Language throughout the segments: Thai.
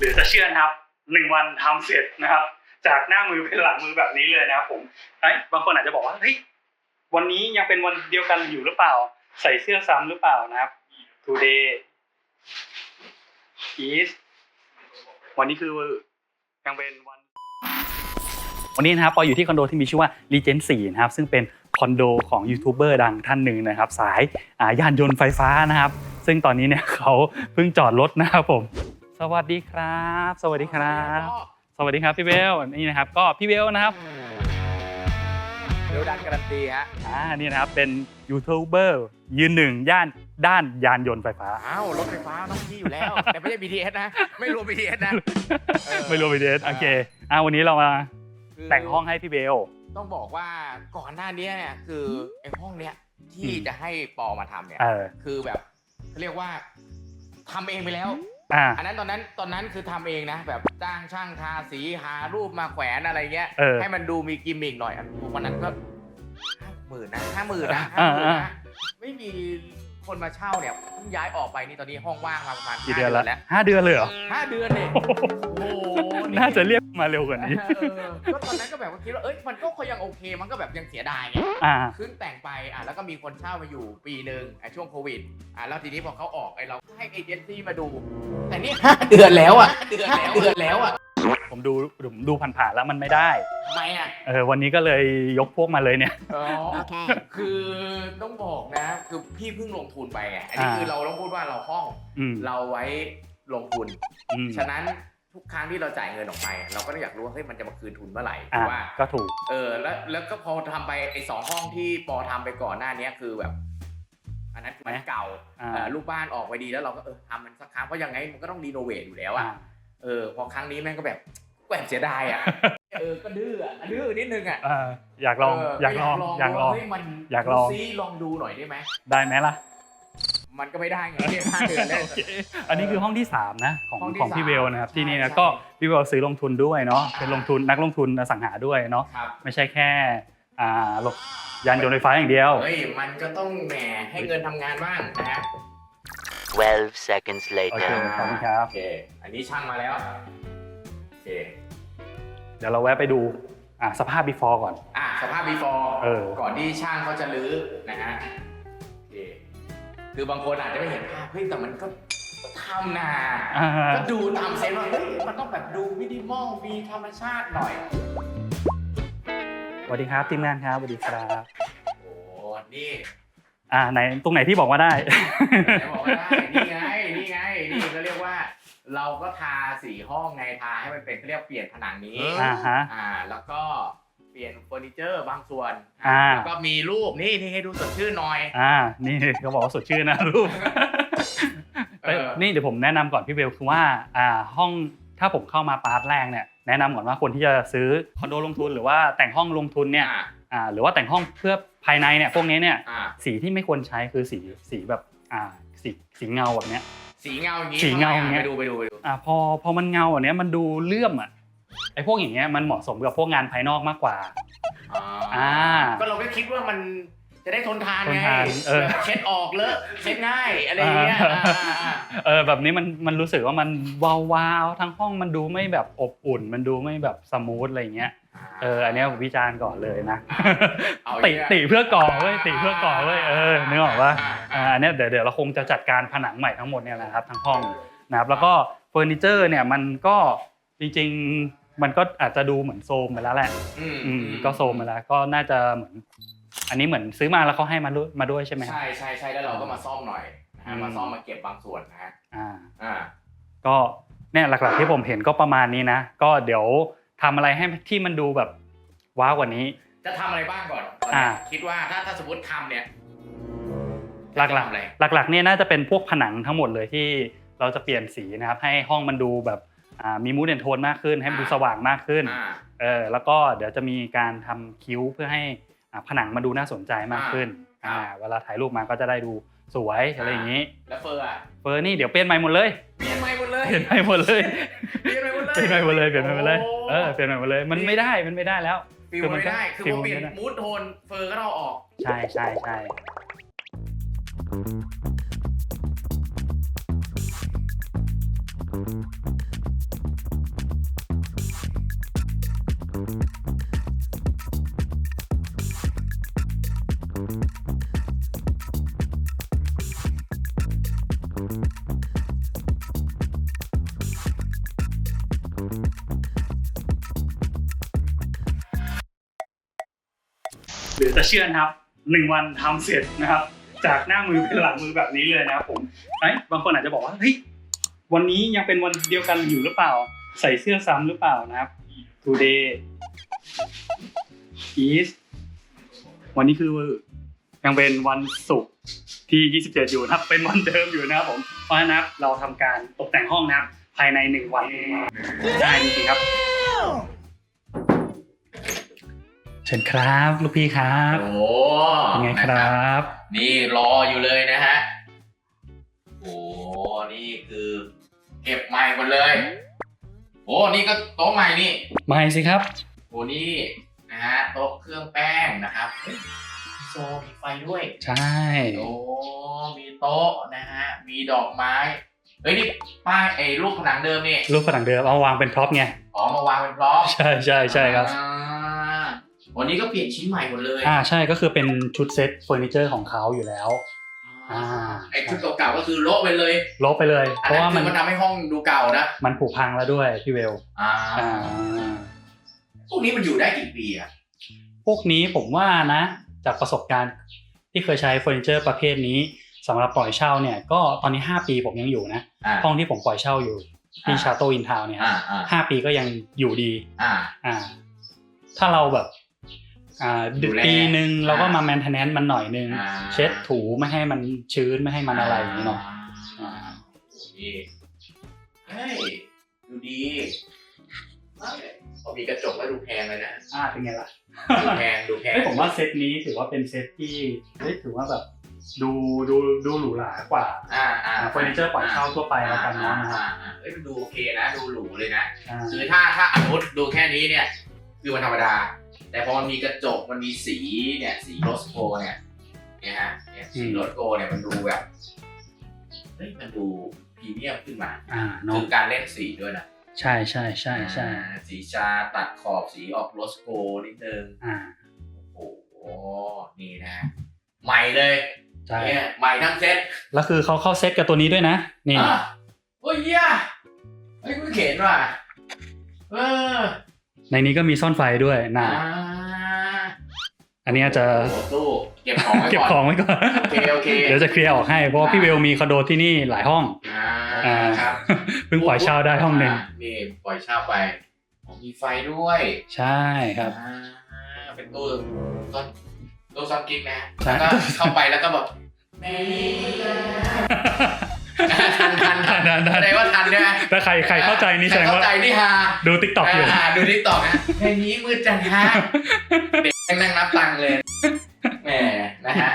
หรือจะเชื่อนะครับหนึ่งวันทำเสร็จนะครับ จากหน้ามือเป็นหลังมือแบบนี้เลยนะครับผมเอ้บางคนอาจจะบอกว่าเฮ้ยวันนี้ยังเป็นวันเดียวกันอยู่หรือเปล่า ใส่เสื้อซ้ำหรือเปล่านะครับ today is วันนี้คือยังเป็นวันวันนี้นะครับปออยู่ที่คอนโดที่มีชื่อว่า Regent 4นะครับ ซึ่งเป็นคอนโดของยูทูบเบอร์ดังท่านหนึ่งนะครับ สายยานยนต์ไฟฟ้านะครับ ซึ่งตอนนี้เนี่ยเขาเพิ่งจอดรถนะครับผม สวัสดีครับ สวัสดีครับ สวัสดีครับพี่เบลนี่นะครับ ก็พี่เบลนะครับเร็วดันการันตีฮะอ่านี่นะครับเป็นยูทูบเบอร์ยืนหนึ่งย่านด้านยานยนต์ไฟฟ้าอ้าวรถไฟฟ้าต้องที่อยู่แล้ว แต่ไม่ใช่ BTS นะ ไม่รวม BTS นะเออไม่รู้ไปเดทโอเคอ่าวันนี้เรามาคือแต่งห้องให้พี่เบลต้องบอกว่าก่อนหน้านี้เนี่ยคือไอ้ห้องเนี้ยที่อืมจะให้ปอมาทำเนี่ยเออคือแบบเขาเรียกว่าทำเองไปแล้ว อ่า อันนั้นตอนนั้นตอนนั้นคือทำเองนะ แบบจ้างช่างทาสีหารูปมาแขวนอะไรเงี้ย เออให้มันดูมีกิมมิกหน่อยอันวันนั้นก็ห้าหมื่นนะห้าหมื่นนะอ่าห้าหมื่นอ่านะไม่มี คนมาเช่าเนี่ยเพิ่งย้ายออกไปนี่ตอนนี้ห้องว่างมาประมาณกี่ห้าเดือนแล้วแล้วห้าเดือนเลยเหรอ ห้าเดือนเนี่ยโอ้โหน่าจะเรียกมาเร็วกว่านี้ เออก็ตอนนั้นก็แบบว่าคิดว่าเอ้ยมันก็ยังโอเคมันก็แบบยังเสียดายไง อ่า ขึ้นแต่งไปอะแล้วก็มีคนเช่ามาอยู่ปีหนึ่งอะช่วงโควิดอะแล้วทีนี้พอเขาออกไอ้เราให้เอเจนซี่มาดู แต่นี่ ห้าเดือนแล้วอะเดือนแล้วเดือนแล้วอะ ผมดูผมดูผ่านๆแล้วมันไม่ได้ ทำไมอะเออวันนี้ก็เลยยกพวกมาเลยเนี่ย อ๋อ Okay. คือต้องบอกนะ คือพี่เพิ่งลงทุนไปไงอันนี้อ่า คือเราต้องพูดว่าเราห้องอืมเราไว้ลงทุน อืมฉะนั้นทุกครั้งที่เราจ่ายเงินออกไป เราก็ต้องอยากรู้ว่าเฮ้ยมันจะมาคืนทุนเมื่อไหร่อ่าว่า ก็ถูก เออแล้วแล้วก็พอทำไปไอ้สองห้องที่ปอทำไปก่อนหน้านี้คือแบบ อันนั้นคือมันเก่าอ่า เออลูกบ้านออกไปดีแล้วเราก็เออทำมันสักครั้งเพราะยังไงมันก็ต้องรีโนเวทอยู่แล้วอ่าอะ เออพอครั้งนี้แม่งก็แบบแกว่งเสียดายอะเออก็ดื้ออะดื้อนิดนึงอะเอออยากลองเอยากลองอยากลองว่าเฮ้ยมันอยากลองดูซิลองดูหน่อยได้ไหมได้ไหมล่ะ มันก็ไม่ได้ไงเนี่ยห้าเดือนแล้วโอเคอันนี้คือห้องที่ 3 นะของห้องที่ของพี่สามเบลนะครับใช่ที่นี่นะใช่ก็พี่เบลซื้อลงทุนด้วยเนาะอ่าเป็นลงทุนนักลงทุนอสังหาด้วยเนาะครับไม่ใช่แค่อ่าลงยานยนต์ไฟฟ้าอย่างเดียวเฮ้ยมันก็ต้องแหมให้เงินทำงานบ้างนะฮะ 12 seconds โอเค later. ขอบคุณครับ โอเค อันนี้ช่างมาแล้ว โอเค เดี๋ยวเราแวะไปดู อ่าสภาพ before ก่อน อะ สภาพ before เออ ก่อนที่ช่างเขาจะรื้อนะฮะโอเคคือบางคนอาจจะไม่เห็นภาพเฮ้ยแต่มันก็ทำนาอ่าก็ดูตามเซนส์ว่าเฮ้ยมันต้องแบบดูมินิมอลมีธรรมชาติหน่อย สวัสดีครับทีมงานครับสวัสดีครับ โอ้ นี่ อ่าไหนตรงไหนที่บอกว่าได้ ไหนบอกว่าได้นี่ไงนี่ไงนี่ก็เรียกว่า เราก็ทาสีห้องไงทาให้มันเป็นเขาเรียกเปลี่ยนผนังนี้ อ่าฮะ อ่าแล้วก็เปลี่ยนเฟอร์นิเจอร์บางส่วนอ่า แล้วก็มีรูปนี่นี่ให้ดูสดชื่นหน่อย อ่า นี่เขาบอกว่าสดชื่นนะรูปเออ นี่เดี๋ยวผมแนะนำก่อนพี่เบลคือว่าอ่าห้องถ้าผมเข้ามาปาร์ทแรกเนี่ยแนะนำก่อนว่าคนที่จะซื้อคอนโดลงทุนหรือว่าแต่งห้องลงทุนเนี่ยอ่า อ่าหรือว่าแต่งห้องเพื่อ ภายในเนี่ยพวกนี้เนี่ยอ่า สีที่ไม่ควรใช้คือสีสีแบบอ่าสีสีเงาแบบเนี้ย สีเงาอย่างนี้สีเงาอย่างเงี้ย ไปดูไปดูไปดูอ่าพอพอมันเงาแบบเนี้ยมันดูเลื่อมอะไอ้พวกอย่างเงี้ยมันเหมาะสมกับพวกงานภายนอกมากกว่า อ่าก็เราก็คิดว่ามันจะได้ทนทานทนไงทานเออเช็ดออกเลอะเช็ดง่ายอะไรอย่างเงี้ยอ่า อ่าอ่าอ่าเออแบบนี้มันมันรู้สึกว่ามันวาววาวๆทั้งห้องมันดูไม่แบบอบอุ่น มันดูไม่แบบสมูทอะไรอย่างเงี้ย เอออันเนี้ยผมวิจารณ์ก่อนเลยนะเอาติอีกแล้ว ติเพื่อก่อเว้ยติเพื่อก่อเว้ยเออนึกออกปะอ่าอ่าอันเนี้ยเดี๋ยวเดี๋ยวเราคงจะจัดการผนังใหม่ทั้งหมดเนี่ยนะครับทั้งห้องนะครับแล้วก็เฟอร์นิเจอร์เนี่ยมันก็จริงๆมันก็อาจจะดูเหมือนโซมไปแล้วแหละ อืมอืมก็โซมไปแล้วก็น่าจะเหมือน อันนี้เหมือนซื้อมาแล้วเขาให้มาด้วยมาด้วยใช่ไหมครับ ใช่ใช่ใช่แล้วเราก็มาซ่อมหน่อยนะฮะอืม มาซ่อมมาเก็บบางส่วนนะฮะอ่า อ่า ก็เนี่ยหลักๆที่ผมเห็นก็ประมาณนี้นะ ก็เดี๋ยว ทำอะไรให้ที่มันดูแบบว้าวกว่านี้ จะทำอะไรบ้างก่อนตอนอ่าเนี้ยคิดว่าถ้าถ้าสมมติทำเนี่ยหลักจะทำอะไรๆหลักๆเนี่ยน่าจะเป็นพวกผนังทั้งหมดเลยที่เราจะเปลี่ยนสีนะครับ ให้ห้องมันดูแบบอ่ามีมูดเด่นโทนมากขึ้น ให้มันดูสว่างมากขึ้นอ่าเออแล้วก็เดี๋ยวจะมีการทำคิ้วเพื่อให้อ่าผนังมันดูน่าสนใจมากขึ้น อ่าอ่าเวลาถ่ายรูปมาก็จะได้ดูสวยอะไรอย่างนี้ แล้วเฟอร์อะเฟอร์นี่เดี๋ยวเปลี่ยนใหม่หมดเลยเปลี่ยนใหม่หมดเลย เปลี่ยนใหม่หมดเลย เปลี่ยนใหม่หมดเลย เปลี่ยนใหม่หมดเลย เปลี่ยนใหม่หมดเลยโเออ เปลี่ยนใหม่หมดเลย มันไม่ได้ มันไม่ได้แล้ว ฟิลคือมันไม่ได้ คือฟิพลอเปลี่ยนไม่ได้มูดโทนเฟอร์ก็เราออก ใช่ใช่ใช่ หรือจะเชื่อนะครับหนึ่งวันทำเสร็จนะครับ จากหน้ามือเป็นหลังมือแบบนี้เลยนะครับผมไอ้บางคนอาจจะบอกว่าเฮ้ยวันนี้ยังเป็นวันเดียวกันอยู่หรือเปล่า ใส่เสื้อซ้ำหรือเปล่านะครับ today is วันนี้คือ ยังเป็นวันศุกร์ที่ 27 อยู่นะครับ เป็นวันเดิมอยู่นะครับผม เพราะฉะนั้นนะครับเราทำการตกแต่งห้องนะครับ ภายในหนึ่งวันได้จริงๆครับ เชิญครับลูกพี่ครับโอ้เป็นไงครับ นี่รออยู่เลยนะฮะ โอ้นี่คือ เก็บใหม่หมดเลย โอ้นี่ก็โต๊ะใหม่นี่ไม่สิครับ โอ้นี่นะฮะโต๊ะเครื่องแป้งนะครับเฮ้ยมี โซมีไฟด้วย ใช่ โอ้ มีโต๊ะนะฮะ มีดอกไม้ เฮ้ยนี่ป้ายไอ้รูปผนังเดิมนี่ รูปผนังเดิมเอาวางเป็นพร็อพไง อ๋อ มาวางเป็นพร้อมใช่ใช่ใช่ครับ อ่าวันนี้ก็เปลี่ยนชิ้นใหม่หมดเลยอ่าใช่ก็คือเป็นชุดเซ็ตเฟอร์นิเจอร์ของเขาอยู่แล้ว อ่าไอ้ชุดเก่าๆก็คือโละไปเลย ลบไปเลยอัเพนราะนั้นว่าคืมันอมันทำให้ห้องดูเก่านะ มันผุพังแล้วด้วยพี่เวล อ่า อ่า พวกนี้มันอยู่ได้กี่ปีอะพวกนี้ผมว่านะ จากประสบการณ์ที่เคยใช้เฟอร์นิเจอร์ประเภทนี้สำหรับปล่อยเช่าเนี่ยก็ตอนนี้ 5 ปีผมยังอยู่นะ อ่า ห้องที่ผมปล่อยเช่าอยู่ที่อ่าชาโตอินทาวเนี่ยอ่าอ่าห้าปีก็ยังอยู่ดี อ่า อ่า ถ้าเราแบบ อ่าดูแลปีหนึ่งเราก็อ่าม มาแมนเทนแนนซ์มันหน่อยนึง อ่าเช็ดถูไม่ให้มันชื้นไม่ให้มันอะไรอย่างนี้เนาะ อ่าโอ้นี่เฮ้ยดูดีเฮ้ย พอมีกระจกแล้วดูแพงเลยนะอ่าเป็นไงล่ะดูแพงดูแพงเฮ้ยผมว่าเซตนี้ถือว่าเป็นเซตที่เฮ้ยถือว่าแบบดูดูดูหรูหรากว่าอ่าอ่าเฟอร์นิเจอร์ปล่อยเช่าทั่วไปแล้วกันเนาะนะครับอ่าอ่าเอ้ยมันดูโอเคนะ ดูหรูเลยนะอ่าคือถ้าถ้าอนุดูแค่นี้เนี่ย คือมันธรรมดา แต่พอมันมีกระจกมันมีสีเนี่ยสีโรสโกเนี่ยเนี่ยฮะเนี่ยสีโรสโกเนี่ยมันดูแบบเฮ้ยมันดูพรีเมียมขึ้นมาอ่าคืเนาะอการเล่นสีด้วยนะ ใช่ใช่ใช่ใช่อ่าสีชาตัดขอบสีออกโรสโกนิดนึงอ่าโอ้โหนี่นะ ใหม่เลยใช่เนี่ยใหม่ทั้งเซ็ตแล้วคือเขาเข้าเซตกับตัวนี้ด้วยนะ นี่อะโอ้ยเหี้ยไอ้ยเพิ่งเห็นว่ะเออในนี้ก็มีซ่อนไฟด้วยนะ อ่าอันนี้อาจจะโอ้โหตู้เก็บของไว้เก็บก่อนของไว้ก่อนโอเคโอเคเดี๋ยวจะเคลียร์ออกให้เพราะว่าพี่เวลมีคอนโดที่นี่หลายห้องอ่าอ่าครับเพิ่งปล่อยเช่าได้ห้องหนึ่งานี่ปล่อยเช่าไปผมมีไฟด้วย ใช่ครับอ่าเป็นตู้ซ่อนตู้ซ่อนกิ๊กนะใช่แล้วก็เข้าไปแล้วก็แบบแม่ทันทันทันทันทันแสดงว่าทันใช่ไหมถ้าใครใครเข้าใจนี่แสดงเข้าว่าใจนี่ฮาดูติ๊กต็อกอยู่าดูทิกตอกนะเพลงนี้มืดจังฮะเด็กยัง นั่งนับตังค์เลยแหมนะฮะ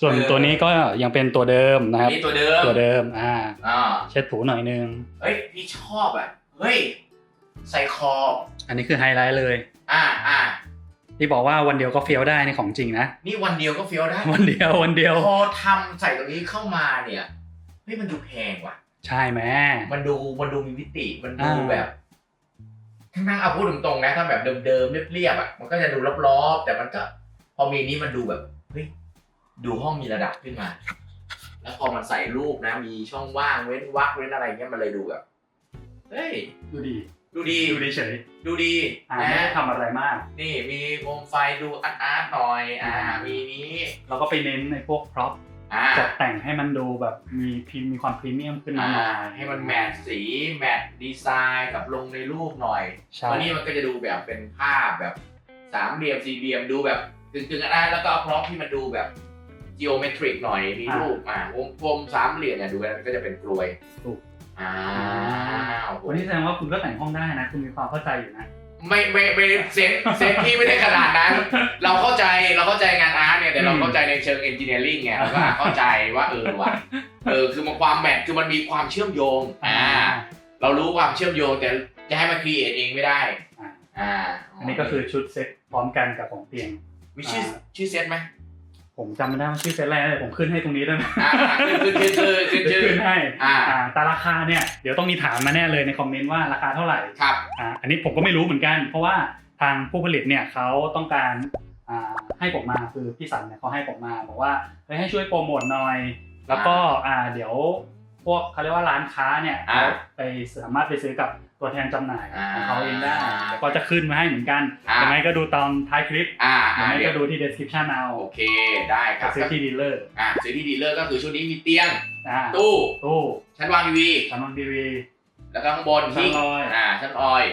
ส่วนเออตัวนี้ก็ยังเป็นตัวเดิมนะครับนี่ตัวเดิมตัวเดิมอ่าอ่าเช็ดถูหน่อยนึงเฮ้ยพี่ชอบอะเฮ้ยใส่คอ อันนี้คือไฮไลท์เลย อ่าอ่าที่บอกว่าวันเดียวก็เฟี้ยวได้ในของจริงนะนี่วันเดียวก็เฟี้ยวได้วันเดียววันเดียวพอทำใส่ตรงนี้เข้ามาเนี่ยเฮ้ยมันดูแพงว่ะ ใช่ไหมมันดูมันดูมีมิติมันดูอ่าแบบ ทั้งนั่งเอาพูดตรงๆนะถ้าแบบเดิมๆเรียบๆอะมันก็จะดูรอบๆ แต่มันก็พอมีนี้มันดูแบบเฮ้ยดูห้องมีระดับขึ้นมา แล้วพอมันใส่รูปนะ มีช่องว่างเว้นวรรคเว้นอะไรเงี้ยมันเลยดูแบบเฮ้ยดูดี ดูดี ดูดีเฉยดูดีอ่าไม่นะได้ทำอะไรมาก นี่มีโคมไฟดูอาร์ตอาร์ตหน่อยอ่ามีนี้เราก็ไปเน้นในพวกพร็อพอ่า ตกแต่งให้มันดูแบบมีพิมพ์มีความพรีเมียมขึ้นมาหน่อยให้มันแมทสีแมทดีไซน์กับลงในรูปหน่อยใช่วันนี้มันก็จะดูแบบเป็นภาพแบบสามเหลี่ยมสี่เหลี่ยมดูแบบกึ่งกึ่งๆอะแล้วก็เอาพร็อพที่มันดูแบบ geometric หน่อยมีรูปอ่าวงกลมสามเหลี่ยมเนี่ยดูแล้วมันก็จะเป็นกลวยถูกอ้าววันนี้แสดงว่าคุณก็แต่งห้องได้นะ คุณมีความเข้าใจอยู่นะ ไม่ไม่ไม่เซนเซนที่ไม่ได้ขนาดนั้น เราเข้าใจเราเข้าใจงานอาร์ตเนี่ยแต่เราอืมเข้าใจในเชิงเอนจิเนียริ่งไงเราก็อะเข้าใจว่าเออว่ะเออคือมันความแมทคือมันมีความเชื่อมโยงอ่าเรารู้ความเชื่อมโยงแต่จะให้มันครีเอทเองไม่ได้อ่าอ่าอันนี้ก็คือชุดเซ็ตพร้อมกันกับของเตียงมีชื่ออ่าชื่อเซตไหม ผมจำไม่ได้ว่าชื่อเซ็ตอะไรเลยผมขึ้นให้ตรงนี้ได้ไหมอ่าขึ้นขึ้นขึ้นขึ้นขึ้นเดี๋ยวชื่อขึ้นให้อ่าอ่าแต่ราคาเนี่ยเดี๋ยวต้องมีถามมาแน่เลยในคอมเมนต์ว่าราคาเท่าไหร่ครับอ่าอันนี้ผมก็ไม่รู้เหมือนกัน เพราะว่าทางผู้ผลิตเนี่ยเขาต้องการอ่าให้ผมมาคือพี่สันเนี่ยเขาให้ผมมาบอกว่าเฮ้ยให้ช่วยโปรโมทหน่อย แล้วก็อ่าเดี๋ยว พวกเขาเรียกว่าร้านค้าเนี่ยอ่าเขาไปสามารถไปซื้อกับตัวแทนจำหน่ายอ่าของเขาเองได้แต่ก็จะขึ้นมาให้เหมือนกันอ่า ยังไงก็ดูตอนท้ายคลิปอ่าหรืออ่าไม่เดี๋ก็ยวดูที่ description เอาโอเคได้คไปรับซื้อที่ดีลเลอร์อ่าซื้อที่ดีลเลอร์ก็คือชุดนี้มีเตียง อ่าตู้ ตู้ชั้นวางทีวีชั้นนอนทีวี แล้วก็ข้างบนชั้นที่ลอย อ่าชั้นออย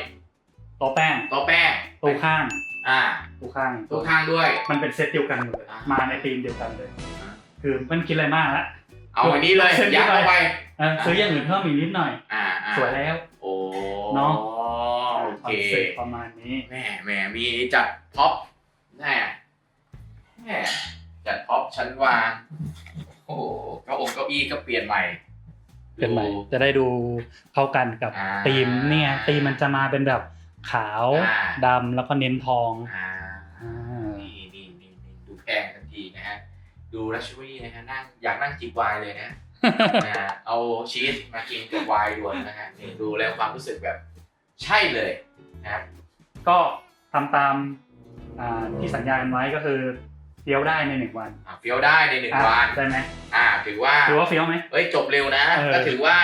โต๊ะแป้งโต๊ะแป้งตู้ข้างอ่าตู้ข้าง ตู้ข้างด้วย มันเป็นเซตเดียวกันหมดเลยอ่าม มาในธีมเดียวกันเลยอ่าคือมันคิดอะไรมากละ เอาอันนี้เลยเส้นนี้ยัดเข้าไปเออซื้ออย่างอื่นเพิ่มอีกนิดหน่อย อ่าอ่าสวยแล้ว โอ้เนาะ โอคอเคนเซ็ปต์ประมาณนี้ แหม่แหม่มีจัดพ็อปแหม่แหม่จัดพ็อปชั้นวางโอ้โหเก้าองเก้าอี้ก็เปลี่ยนใหม่ เป็นใหม่ดูจะได้ดูเข้ากันกับอ่าธีมเนี่ยธีมมันจะมาเป็นแบบขาวอ่า ดำแล้วก็เน้นทอง อ่า ดูลักชัวรี่นะฮะนั่งอยากนั่งจิบไวน์เลยนะนะฮะเอาชีสมากินกับไวน์ด่วนนะฮะนี่ดูแล้วความรู้สึกแบบใช่เลยนะครับก็ทำตามอ่าที่สัญญากันไว้ก็คือเฟี้ยวได้ในหนึ่งวันอะเฟี้ยวได้ในหนึ่งอะวันได้ไหมอ่าถือว่า ถือว่าเฟี้ยวไหม เอ้ยจบเร็วนะเออ ก็ถือว่า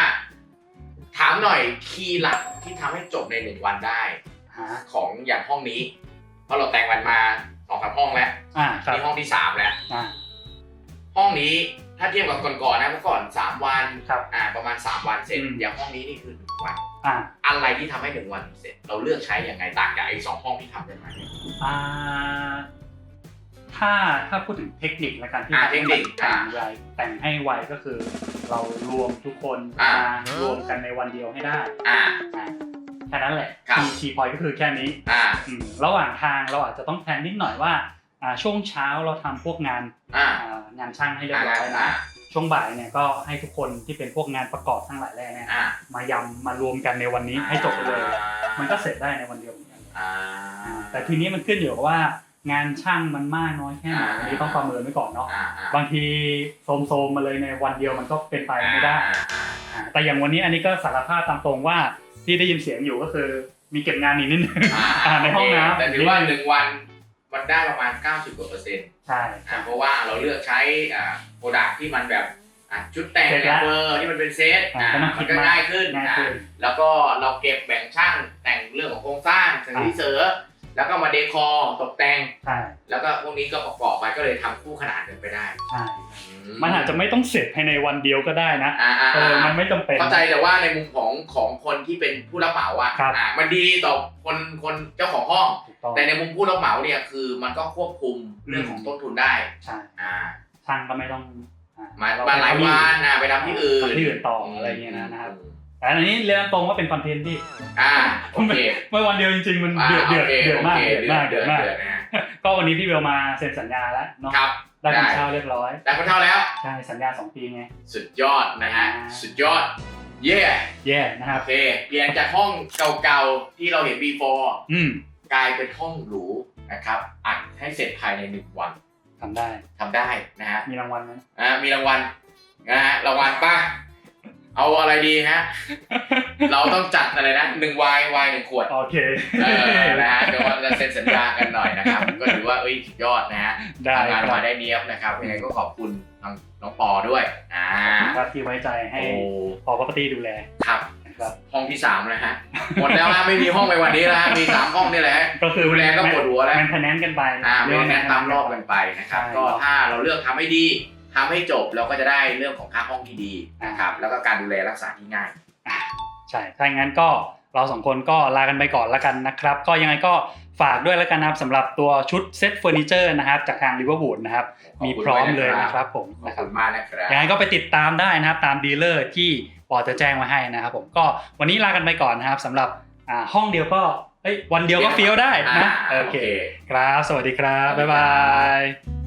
ถามหน่อยคีย์หลักที่ทำให้จบในหนึ่งวันได้หาของอย่างห้องนี้ เพราะเราแต่งวันมาสองสามห้องแล้วอ่าครับนี่ห้องที่สามแล้วอ่า ห้องนี้ถ้าเทียบกับก่อนๆนะเมื่อก่อนสามวันครับอ่าประมาณสามวันเสร็จอืม อย่างห้องนี้นี่คือหนึ่งวัน อ่า อะไรที่ทำให้หนึ่งวันเสร็จ เราเลือกใช้อย่างไงต่างจากไอ้สองห้องที่ทำกันมาเนี่ย อ่าถ้าถ้าพูดถึงเทคนิคและการที่อ่าทำให้เทคนิคแต่งอ่าไวแต่งให้ไวก็คือ เรารวมทุกคนอ่า มารวมกันในวันเดียวให้ได้อ่า อ่าแค่นั้นแหละครับ คีย์คีย์พอยก็คือแค่นี้อ่า อืมระหว่างทางเราอาจจะต้องแพลนนิดหน่อยว่า อ่าช่วงเช้าเราทำพวกงานอ่า อ่างานช่างให้เรียบร้อยอ่านะ ช่วงบ่ายเนี่ยก็ให้ทุกคนที่เป็นพวกงานประกอบทั้งหลายแหล่เนี่ยอ่ามายำมารวมกันในวันนี้ให้จบไปเลย มันก็เสร็จได้ในวันเดียวเหมือนกันอ่า แต่ทีนี้มันขึ้นอยู่กับว่างานช่างมันมากน้อยแค่ไหนอ่า อันนี้ต้องประเมินไว้ก่อนเนาะอ่าอ่าบางทีโซมๆมาเลยในวันเดียวมันก็เป็นไปไม่ได้อ่าอ่าแต่อย่างวันนี้อันนี้ก็สารภาพตามตรงว่าที่ได้ยินเสียงอยู่ก็คือมีเก็บงานอีกนิดนึง อ่าในห้องน้ำ แต่ถือว่าหนึ่งวัน มันได้ประมาณ 90กว่าเปอร์เซ็นต์ใช่ อ่าเพราะว่าเราเลือกใช้อ่าโปรดักที่มันแบบอะชุดแต่งเซตแอละเบอร์ที่มันเป็นเซตอ่าอ่าก็ต้องมัคินดก็มากง่ายขึ้นง่ายอ่าขึ้นแล้วก็เราเก็บแบ่งช่างแต่งเรื่องของโครงสร้างสิ่งที่เสริม แล้วก็มาเดคอร์ตกแต่ง ใช่แล้วก็พวกนี้ก็ประกอบไปก็เลยทำคู่ขนานกันไปได้ใช่มันอาจจะไม่ต้องเสร็จภายในวันเดียวก็ได้นะ อ่าอ่าเอออ่ามันไม่จำเป็น เข้าใจแต่ว่าในมุมของของคนที่เป็นผู้รับเหมาอะครับ อ่ามันดีต่อคนคนเจ้าของห้อง ถูกต้อง แต่ในมุมผู้รับเหมาเนี่ยคือมันก็ควบคุมเรื่องของต้นทุนได้ ใช่อ่า ช่างก็ไม่ต้องอ่มาเรมาหลายไปวันนะไปทำที่อื่น ทำที่อื่นต่ออะไรเงี้ยนะนะครับ แต่อันนี้เรียนตรงว่าเป็นคอนเทนต์ที่อ่าโอเคเมื่อวันเดียวจริงๆมันอ่าเดือดเดือดโคเดือดมากโคเดือดมากเดืเดืออดดมากเดือดนะฮะก็วันนี้พี่เบลมาเซ็นสัญญาแล้วเนาะครับได้ได้คุณเช่าเรียบร้อย ได้คนเท่าแล้วใช่สัญญาสองปีไง สุดยอดนะฮะอ่าสุดยอดเย่แย่นะครับโอเคเปลี่ยนจากห้องเก่าๆที่เราเห็น before อืมกลายเป็นห้องหรูนะครับอัดให้เสร็จภายในหนึ่งวันทำได้ทำได้นะฮะมีรางวัลไหมอ่ามีรางวัลนะฮะรางวัลป่ะ เอาอะไรดีฮะ เราต้องจัดอะไรนะหนึ่งวายวายหนึ่งขวด โอเค เออนะฮะเดี๋ยวว่าจะเซ็นสัญญากันหน่อยนะครับ ก็ถือว่าเอ้ยสุดยอดนะฮะได้ทำงานครัมาบได้เนี้ยบนะครับยังไงก็ขอบคุณน้องน้องปอด้วยอ่าครับที่ไว้ใจให้ โอ้พอพัปตี้ดูแลครับ นะครับ ห้องที่สามนะฮะหมดแล้วฮะไม่มีห้องไปวันนี้แล้วฮะมีสามห้องนี่แหละฮะ ก็คือดูแลก็ปวดหัวแล้ว แมนเทนแนนกันไปอ่าเรีไม่ยกว่าแนะตามรอบกันไปนะครับ ใช่ ก็ถ้าเราเลือกทำให้ดี ทำให้จบเราก็จะได้เรื่องของค่าห้องที่ดีนะครับแล้วก็การดูแลรักษาที่ง่ายใช่ถ้าอย่างนั้นก็เราสองคนก็ลากันไปก่อนแล้วกันนะครับ ก็ยังไงก็ฝากด้วยแล้วกันนะครับสำหรับตัวชุดเซ็ตเฟอร์นิเจอร์นะครับ จากทาง r i v e r w o o d นะครับขอบมีคุณพร้อมด้วยเลยนะครับนะครับผมขอบนะครัคุบณมากนะครับยังไงก็ไปติดตามได้นะครับ ตามดีลเลอร์ที่ปอจะแจ้งมาให้นะครับผมก็วันนี้ลากันไปก่อนนะครับสำหรับอ่าห้องเดียวก็เอ้ยวันเดียวก็เฟี้ยวได้นะอ่าโอเคครับ สวัสดีครับบ๊ายบาย